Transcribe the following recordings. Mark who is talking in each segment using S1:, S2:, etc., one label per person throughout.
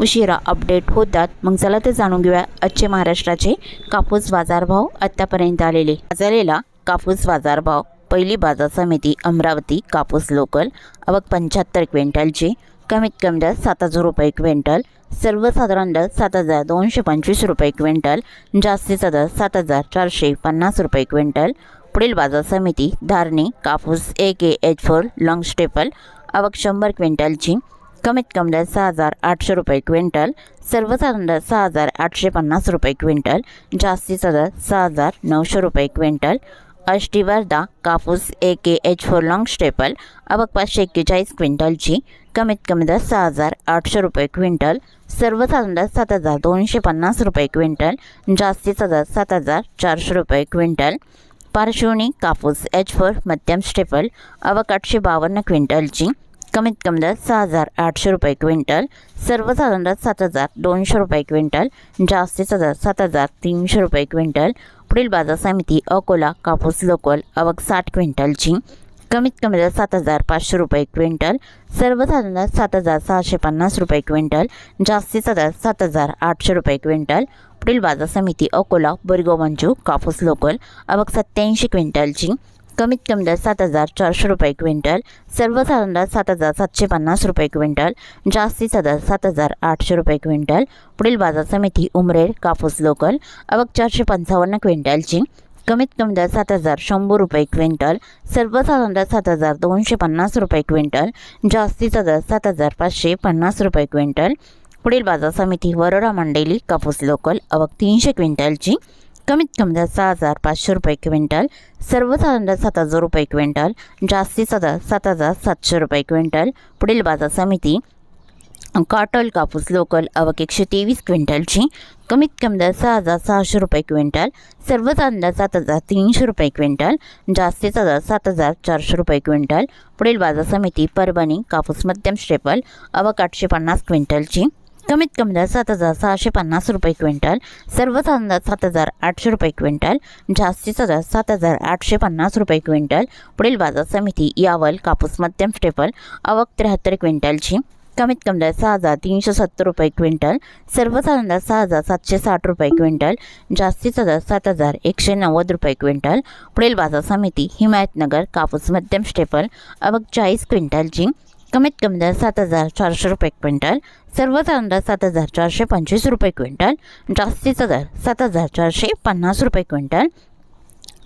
S1: उशिरा अपडेट होतात. मग चला ते जाणून घेऊया आजचे महाराष्ट्राचे कापूस बाजारभाव आत्तापर्यंत आलेले. झालेला कापूस बाजारभाव. पहिली बाजार समिती अमरावती कापूस लोकल. अवक पंच्याहत्तर क्विंटलची. कमीत कमी दर सात हजार रुपये क्विंटल. सर्वसाधारण दर सात हजार दोनशे पंचवीस रुपये क्विंटल. जास्तीचा दर सात हजार चारशे पन्नास रुपये क्विंटल. पुढील बाजार समिती धारणी कापूस A K H four long staple आवक शंभर क्विंटलची. कमीत कमी दर सहा हजार आठशे रुपये क्विंटल सर्वसाधारण दर सहा हजार आठशे पन्नास रुपये क्विंटल जास्तीचा दर सहा हजार नऊशे रुपये क्विंटल. अष्टीवर्धा कापूस A K H four long staple अबक पाचशे एक्केचाळीस क्विंटलची कमीत कमी दर सहा हजार आठशे रुपये क्विंटल सर्वसाधारण दर सात हजार दोनशे पन्नास रुपये क्विंटल जास्तीचा दर सात हजार चारशे रुपये क्विंटल. पार्श्वनी कापूस एच फोर मध्यम स्टेपल अबक आठशे बावन्न क्विंटलची कमीत कमी दर सहा हजार आठशे रुपये क्विंटल सर्वसाधारण दर सात हजार दोनशे रुपये क्विंटल जास्तीचा दर सात हजार तीनशे रुपये क्विंटल. पुढील बाजार समिती अकोला कापूस लोकल आवक साठ क्विंटलची. कमीत कमी दर सात हजार पाचशे रुपये क्विंटल सर्वसाधारण दर सात हजार सहाशे पन्नास रुपये क्विंटल जास्तीचा दर सात हजार आठशे रुपये क्विंटल. पुढील बाजार समिती अकोला बोरगाव कापूस लोकल आवक सत्याऐंशी क्विंटलची. कमीत कमी दर सात हजार चारशे रुपये क्विंटल सर्वसाधारण दर सात हजार सातशे पन्नास रुपये क्विंटल जास्तीचा दर सात हजार आठशे रुपये क्विंटल. पुढील बाजार समिती उमरेड कापूस लोकल अवक चारशे पंचावन्न क्विंटलची कमीत कमी दर सात हजार शंभर रुपये क्विंटल सर्वसाधारण दर सात हजार दोनशे पन्नास रुपये क्विंटल जास्तीचा दर सात हजार पाचशे पन्नास रुपये क्विंटल. पुढील बाजार समिती वरोरा मंडेली कापूस लोकल अवक तीनशे क्विंटलची कमीत कमी दर सहा हजार पाचशे रुपये क्विंटल सर्वसाधारण दर सात हजार रुपये क्विंटल जास्तीचा दर सात हजार सातशे रुपये क्विंटल पुढील बाजार समिती कॉटल कापूस लोकल अवक एकशे तेवीस क्विंटलची कमीत कमी दर सहा हजार सहाशे रुपये क्विंटल सर्वसाधारण दर सात हजार तीनशे रुपये क्विंटल जास्तीचा दर सात हजार चारशे रुपये क्विंटल पुढील बाजार समिती परभणी कापूस मध्यम स्टेपल अवक आठशे पन्नास क्विंटलची. कमीत कमी दर सात हजार सहाशे पन्नास रुपये क्विंटल सर्वसाधारण दर सात हजार आठशे रुपये क्विंटल जास्तीचा दर सात हजार आठशे पन्नास रुपये क्विंटल. पुढील बाजार समिती यावल कापूस मध्यम स्टेपल आवक त्र्याहत्तर क्विंटलची. कमीत कमी दर सहा हजार तीनशे सत्तर रुपये क्विंटल सर्वसाधारण दर सहा हजार सातशे साठ रुपये क्विंटल जास्तीचा दर सात हजार एकशे नव्वद रुपये क्विंटल. पुढील बाजार समिती हिमायतनगर कापूस मध्यम स्टेपल आवक चाळीस क्विंटलची. कमीत कमी दर सात हजार चारशे रुपये क्विंटल सर्वसाधारण दर सात हजार चारशे पंचवीस रुपये क्विंटल जास्तीचा दर सात हजार चारशे पन्नास रुपये क्विंटल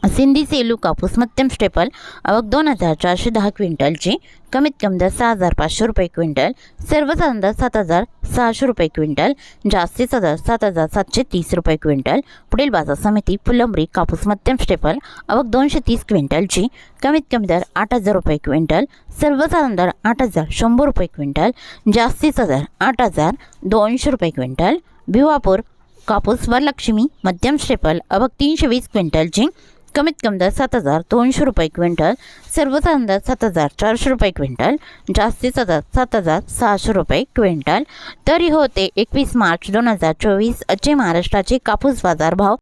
S1: सिंधी सेलू कापूस मध्यम स्टेपल आवक दोन हजार चारशे दहा क्विंटलची. कमीत कमी दर सहा हजार पाचशे रुपये क्विंटल. सर्वसाधारण दर सात हजार सहाशे रुपये क्विंटल. जास्तीचा दर सात हजार सातशे तीस रुपये क्विंटल. पुढील बाजार समिती फुलंबरी कापूस मध्यम स्टेपल आवक दोनशे तीस क्विंटलची. कमीत कमी दर आठ हजार रुपये क्विंटल. सर्वसाधारण दर आठ हजार शंभर रुपये क्विंटल. जास्तीचा दर आठ हजार दोनशे रुपये क्विंटल. भिवापूर कापूस वरलक्ष्मी मध्यम स्टेपल आवक तीनशे वीस क्विंटलची. कमीत कमी दर सात हजार दोनशे रुपये क्विंटल सर्वसाधारण दर सात हजार चारशे रुपये क्विंटल जास्तीचा दर सात हजार सहाशे रुपये क्विंटल. तरी होते एकवीस मार्च दोन हजार चोवीस अचे महाराष्ट्राचे कापूस बाजार भाव